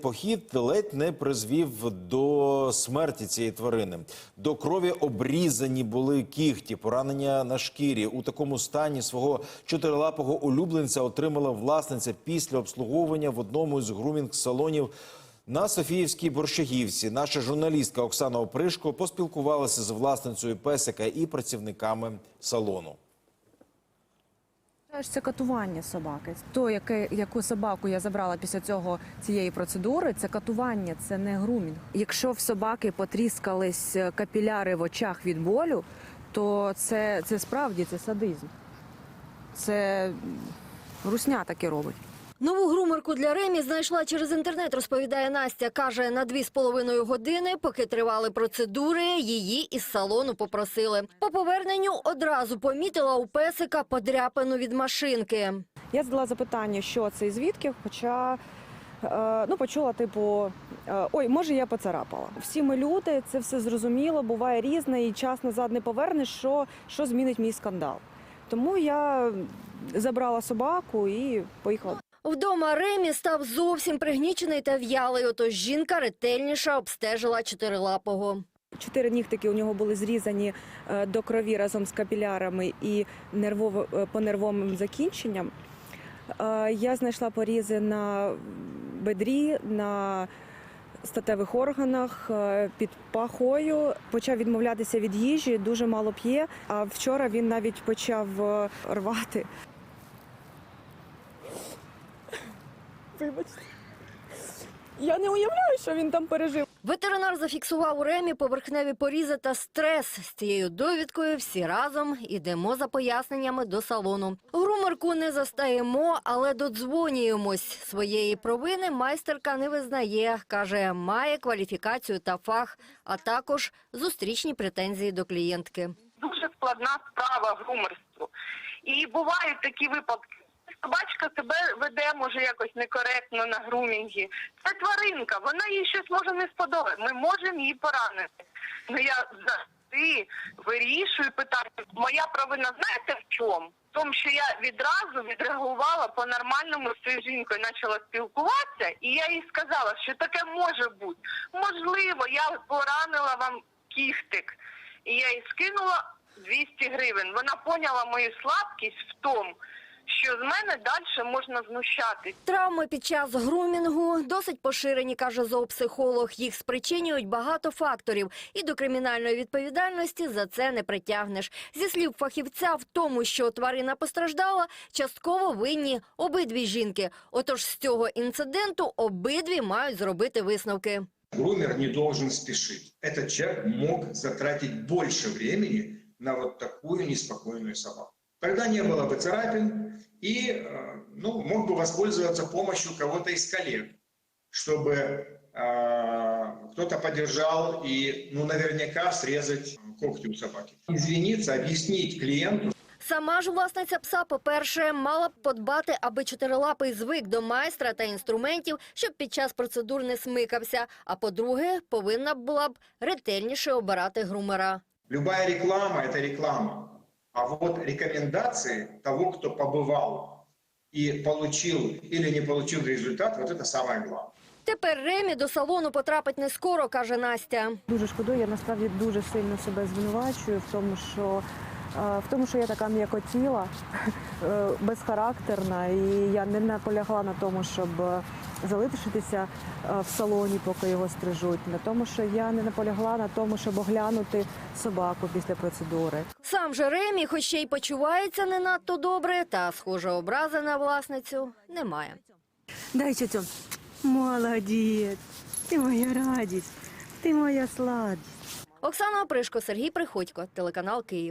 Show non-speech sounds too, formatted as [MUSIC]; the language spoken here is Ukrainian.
похід ледь не призвів до смерті цієї тварини. До крові обрізані були кігті, поранення на шкірі. У такому стані свого чотирилапого улюбленця отримала власниця після обслуговування в одному з грумінг-салонів на Софіївській Борщагівці. Наша журналістка Оксана Опришко поспілкувалася з власницею песика і працівниками салону. Вважаєш, Це катування собаки. То, яке, яку собаку я забрала після цього цієї процедури, це катування, це не грумінг. Якщо в собаки потріскались е, капіляри в очах від болю, то це, це справді це садизм. Це русня таке робить. Нову грумерку для Ремі знайшла через інтернет, розповідає Настя. Каже, на дві з половиною години, поки тривали процедури, її із салону попросили. По поверненню одразу помітила у песика подряпину від машинки. Я задала запитання, що це і звідки, хоча е, ну, почула, типу, е, ой, може, я поцарапала. Всі ми люди, це все зрозуміло, буває різне, і час назад не повернеш, що, що змінить мій скандал. Тому я забрала собаку і поїхала. Вдома Ремі став зовсім пригнічений та в'ялий. Отож жінка ретельніше обстежила чотирилапого. Чотири нігтики у нього були зрізані е, до крові разом з капілярами і нервово, е, по нервовим закінченням. Е, Я знайшла порізи на бедрі, на статевих органах, під пахою. Почав відмовлятися від їжі, дуже мало п'є. А вчора він навіть почав рвати. Вибачте. Я не уявляю, що він там пережив. Ветеринар зафіксував у Ремі поверхневі порізи та стрес. З цією довідкою всі разом ідемо за поясненнями до салону. Грумерку не застаємо, але додзвонюємось. Своєї провини майстерка не визнає. Каже, має кваліфікацію та фах, а також зустрічні претензії до клієнтки. дуже складна справа грумерству. І бувають такі випадки. Собачка себе веде, може, якось некоректно на грумінгі. Це тваринка, вона їй щось може не сподобати. Ми можемо її поранити. Ну я завжди вирішую питання. Моя провина, знаєте в чому? В тому, що я відразу відреагувала по-нормальному з цією жінкою, почала спілкуватися, і я їй сказала, що таке може бути. Можливо, я поранила вам кіхтик. І я їй скинула 200 гривень. Вона поняла мою слабкість в тому, що з мене далі можна знущатись. Травми під час грумінгу досить поширені, каже зоопсихолог. Їх спричинюють багато факторів, і до кримінальної відповідальності за це не притягнеш. Зі слів фахівця, в тому, що тварина постраждала, частково винні обидві жінки. Отож, з цього інциденту обидві мають зробити висновки. Грумер не должен спешить. Этот человек мог затратить больше времени на вот такую неспокойную собаку. Тогда не было бы царапин, и э, ну, мог бы воспользоваться помощью кого-то из коллег, чтобы э, кто-то поддержал и ну, наверняка срезать когти у собаки. Извиниться, объяснить клиенту, Сама ж власниця пса, по-перше, мала б подбати, аби чотирилапий звик до майстра та інструментів, щоб під час процедур не смикався. А по-друге, повинна б була б ретельніше обирати грумера. Любая реклама – это реклама. А вот рекомендации того, кто побывал и получил или не получил результат, вот это самое главное. Тепер Ремі до салону потрапить не скоро, каже Настя. Дуже шкодую, я насправді дуже сильно себе звинувачую в тому, що в тому, що я така м'якотіла, [LAUGHS] е, безхарактерна, і я не наполягла на тому, щоб е, залишитися е, в салоні, поки його стрижуть. На тому, що я не наполягла на тому, щоб оглянути собаку після процедури. Сам же Ремі, хоч ще й почувається не надто добре, та схоже образи на власницю немає. Дай цьому. Молодець, ти моя радість, ти моя сладість. Оксана Опришко, Сергій Приходько, телеканал Київ.